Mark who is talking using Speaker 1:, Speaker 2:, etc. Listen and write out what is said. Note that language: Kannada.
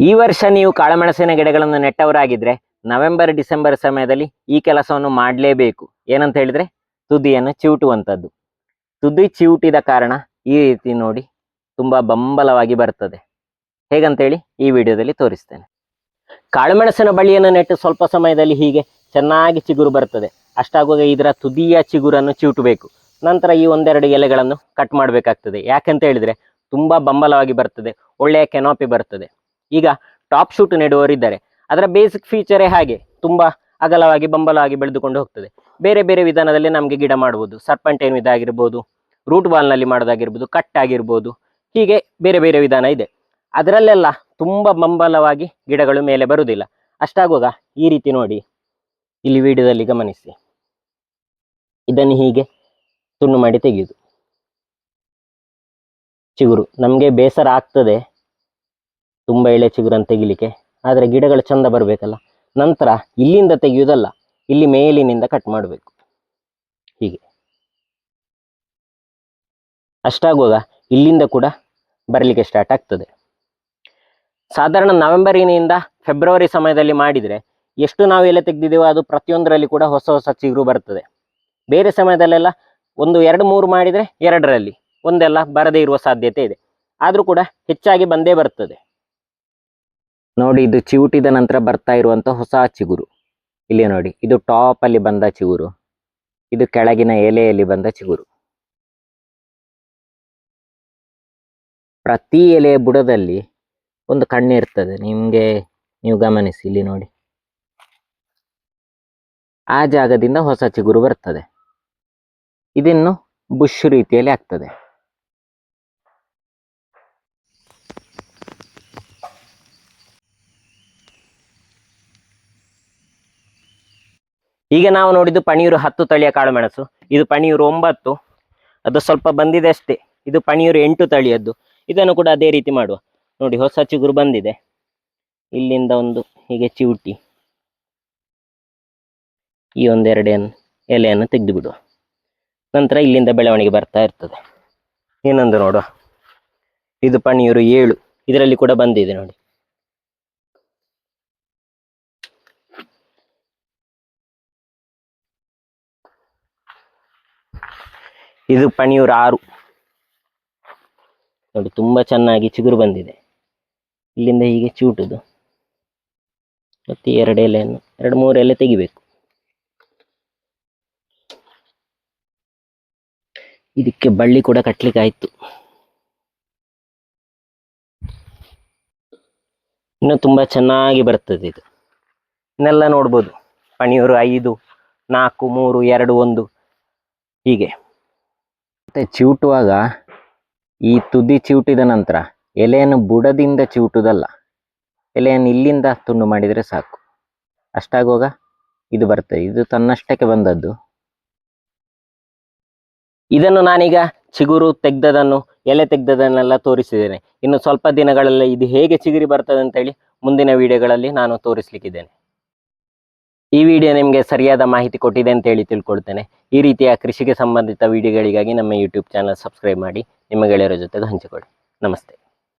Speaker 1: ಈ ವರ್ಷ ನೀವು ಕಾಳುಮೆಣಸಿನ ಗಿಡಗಳನ್ನು ನೆಟ್ಟವರಾಗಿದ್ರೆ ನವೆಂಬರ್, ಡಿಸೆಂಬರ್ ಸಮಯದಲ್ಲಿ ಈ ಕೆಲಸವನ್ನು ಮಾಡಲೇಬೇಕು. ಏನಂತ ಹೇಳಿದ್ರೆ ತುದಿಯನ್ನು ಚಿವುಟುವಂಥದ್ದು. ತುದಿ ಚಿವುಟಿದ ಕಾರಣ ಈ ರೀತಿ ನೋಡಿ ತುಂಬಾ ಬಂಬಲವಾಗಿ ಬರ್ತದೆ. ಹೇಗಂತೇಳಿ ಈ ವಿಡಿಯೋದಲ್ಲಿ ತೋರಿಸ್ತೇನೆ. ಕಾಳುಮೆಣಸಿನ ಬಳ್ಳಿಯನ್ನು ನೆಟ್ಟು ಸ್ವಲ್ಪ ಸಮಯದಲ್ಲಿ ಹೀಗೆ ಚೆನ್ನಾಗಿ ಚಿಗುರು ಬರ್ತದೆ. ಅಷ್ಟಾಗುವಾಗ ಇದರ ತುದಿಯ ಚಿಗುರನ್ನು ಚಿವುಟಬೇಕು. ನಂತರ ಈ ಒಂದೆರಡು ಎಲೆಗಳನ್ನು ಕಟ್ ಮಾಡಬೇಕಾಗ್ತದೆ. ಯಾಕಂತ ಹೇಳಿದ್ರೆ ತುಂಬಾ ಬಂಬಲವಾಗಿ ಬರ್ತದೆ. ಒಳ್ಳೆಯ ಕೆನಾಪಿ ಬರ್ತದೆ. ಈಗ ಟಾಪ್ ಶೂಟ್ ನೆಡುವವರಿದ್ದಾರೆ ಅದರ ಬೇಸಿಕ್ ಫೀಚರೇ ಹಾಗೆ, ತುಂಬಾ ಅಗಲವಾಗಿ ಬಂಬಲವಾಗಿ ಬೆಳೆದುಕೊಂಡು ಹೋಗ್ತದೆ. ಬೇರೆ ಬೇರೆ ವಿಧಾನದಲ್ಲಿ ನಮಗೆ ಗಿಡ ಮಾಡ್ಬೋದು. ಸರ್ಪಂಟೇನ್ ವಿಧ ಆಗಿರ್ಬೋದು ರೂಟ್ ಬಾಲ್ನಲ್ಲಿ ಮಾಡೋದಾಗಿರ್ಬೋದು ಕಟ್ ಆಗಿರ್ಬೋದು, ಹೀಗೆ ಬೇರೆ ಬೇರೆ ವಿಧಾನ ಇದೆ. ಅದರಲ್ಲೆಲ್ಲ ತುಂಬ ಬಂಬಲವಾಗಿ ಗಿಡಗಳು ಮೇಲೆ ಬರುವುದಿಲ್ಲ ಅಷ್ಟಾಗುವಾಗ ಈ ರೀತಿ ನೋಡಿ, ಇಲ್ಲಿ ವಿಡಿಯೋದಲ್ಲಿ ಗಮನಿಸಿ. ಇದನ್ನು ಹೀಗೆ ತುಂಡು ಮಾಡಿ ತೆಗೆಯುವುದು ಚಿಗುರು, ನಮಗೆ ಬೇಸರ ಆಗ್ತದೆ. ತುಂಬ ಎಳೆ ಚಿಗುರನ್ನು ತೆಗಿಲಿಕ್ಕೆ. ಆದರೆ ಗಿಡಗಳು ಚಂದ ಬರಬೇಕಲ್ಲ. ನಂತರ ಇಲ್ಲಿಂದ ತೆಗೆಯುವುದಲ್ಲ, ಇಲ್ಲಿ ಮೇಲಿನಿಂದ ಕಟ್ ಮಾಡಬೇಕು. ಹೀಗೆ. ಅಷ್ಟಾಗುವಾಗ ಇಲ್ಲಿಂದ ಕೂಡ ಬರಲಿಕ್ಕೆ ಸ್ಟಾರ್ಟ್ ಆಗ್ತದೆ. ಸಾಧಾರಣ ನವೆಂಬರಿನಿಂದ ಫೆಬ್ರವರಿ ಸಮಯದಲ್ಲಿ ಮಾಡಿದರೆ ಎಷ್ಟು ನಾವು ಎಲೆ ತೆಗೆದಿದ್ದೇವೋ ಅದು ಪ್ರತಿಯೊಂದರಲ್ಲಿ ಕೂಡ ಹೊಸ ಹೊಸ ಚಿಗುರು ಬರ್ತದೆ. ಬೇರೆ ಸಮಯದಲ್ಲೆಲ್ಲ ಒಂದು ಎರಡು ಮೂರು ಮಾಡಿದರೆ ಎರಡರಲ್ಲಿ ಒಂದೆಲ್ಲ ಬರದೇ ಇರುವ ಸಾಧ್ಯತೆ ಇದೆ. ಆದರೂ ಕೂಡ ಹೆಚ್ಚಾಗಿ ಬಂದೇ ಬರ್ತದೆ. ನೋಡಿ, ಇದು ಚಿವುಟಿದ ನಂತರ ಬರ್ತಾ ಇರುವಂತ ಹೊಸ ಚಿಗುರು. ಇಲ್ಲಿ ನೋಡಿ, ಇದು ಟಾಪ್ ಅಲ್ಲಿ ಬಂದ ಚಿಗುರು. ಇದು ಕೆಳಗಿನ ಎಲೆಯಲ್ಲಿ ಬಂದ ಚಿಗುರು. ಪ್ರತಿ ಎಲೆಯ ಬುಡದಲ್ಲಿ ಒಂದು ಕಣ್ಣಿರ್ತದೆ ನಿಮ್ಗೆ, ನೀವು ಗಮನಿಸಿ, ಇಲ್ಲಿ ನೋಡಿ. ಆ ಜಾಗದಿಂದ ಹೊಸ ಚಿಗುರು ಬರ್ತದೆ. ಇದನ್ನು ಬುಷ್ ರೀತಿಯಲ್ಲಿ ಆಗ್ತದೆ ಈಗ ನಾವು ನೋಡಿದ್ದು ಪಣಿಯೂರು ಹತ್ತು ತಳಿಯ ಕಾಳುಮೆಣಸು. ಇದು ಪಣಿಯೂರು ಒಂಬತ್ತು. ಅದು ಸ್ವಲ್ಪ ಬಂದಿದೆ ಅಷ್ಟೇ. ಇದು ಪಣಿಯೂರು ಎಂಟು ತಳಿಯದ್ದು. ಇದನ್ನು ಕೂಡ ಅದೇ ರೀತಿ ಮಾಡುವ. ನೋಡಿ, ಹೊಸ ಚಿಗುರು ಬಂದಿದೆ. ಇಲ್ಲಿಂದ ಒಂದು ಹೀಗೆ ಚಿವುಟಿ. ಈ ಒಂದೆರಡೆಯನ್ನು ಎಲೆಯನ್ನು ತೆಗೆದು ಬಿಡುವ ನಂತರ ಇಲ್ಲಿಂದ ಬೆಳವಣಿಗೆ ಬರ್ತಾ ಇರ್ತದೆ. ಇನ್ನೊಂದು ನೋಡುವ. ಇದು ಪಣಿಯೂರು ಏಳು. ಇದರಲ್ಲಿ ಕೂಡ ಬಂದಿದೆ ನೋಡಿ. ಇದು ಪಣಿಯೂರು ಆರು. ನೋಡಿ, ತುಂಬಾ ಚೆನ್ನಾಗಿ ಚಿಗುರು ಬಂದಿದೆ. ಇಲ್ಲಿಂದ ಹೀಗೆ ಚೂಟುದು. ಮತ್ತೆ ಎರಡು ಎಲೆಯನ್ನು, ಎರಡು ಮೂರು ಎಲೆ ತೆಗಿಬೇಕು. ಇದಕ್ಕೆ ಬಳ್ಳಿ ಕೂಡ ಕಟ್ಲಿಕ್ಕೆ ಆಯ್ತು. ಇನ್ನು ತುಂಬಾ ಚೆನ್ನಾಗಿ ಬರ್ತದೆ ಇದು. ಇನ್ನೆಲ್ಲ ನೋಡ್ಬೋದು. ಪಣಿಯೂರು ಐದು, ನಾಲ್ಕು, ಮೂರು, ಎರಡು, ಒಂದು. ಹೀಗೆ. ಮತ್ತೆ ಚಿವುಟುವಾಗ ಈ ತುದಿ ಚಿವುಟಿದ ನಂತರ ಎಲೆಯನ್ನು ಬುಡದಿಂದ ಚಿವುಟುದಲ್ಲ, ಎಲೆಯನ್ನು ಇಲ್ಲಿಂದ ತುಂಡು ಮಾಡಿದರೆ ಸಾಕು. ಅಷ್ಟಾಗುವಾಗ ಇದು ಬರ್ತದೆ, ಇದು ತನ್ನಷ್ಟಕ್ಕೆ ಬಂದದ್ದು. ಇದನ್ನು ನಾನೀಗ ಚಿಗುರು ತೆಗ್ದದನ್ನು, ಎಲೆ ತೆಗ್ದದನ್ನೆಲ್ಲ ತೋರಿಸಿದ್ದೇನೆ. ಇನ್ನು ಸ್ವಲ್ಪ ದಿನಗಳಲ್ಲಿ ಇದು ಹೇಗೆ ಚಿಗುರಿ ಬರ್ತದೆ ಅಂತ ಹೇಳಿ ಮುಂದಿನ ವಿಡಿಯೋಗಳಲ್ಲಿ ನಾನು ತೋರಿಸ್ಲಿಕ್ಕಿದ್ದೇನೆ. ಈ ವಿಡಿಯೋ ನಿಮಗೆ ಸರಿಯಾದ ಮಾಹಿತಿ ಕೊಟ್ಟಿದೆ ಅಂತ ಹೇಳಿ ತಿಳ್ಕೊಳ್ತೇನೆ. ಈ ರೀತಿಯ ಕೃಷಿಗೆ ಸಂಬಂಧಿತ ವಿಡಿಯೋಗಳಿಗಾಗಿ ನಮ್ಮ ಯೂಟ್ಯೂಬ್ ಚಾನಲ್ ಸಬ್ಸ್ಕ್ರೈಬ್ ಮಾಡಿ, ನಿಮ್ಮ ಗೆಳೆಯರ ಜೊತೆಗೆ ಹಂಚಿಕೊಳ್ಳಿ. ನಮಸ್ತೆ.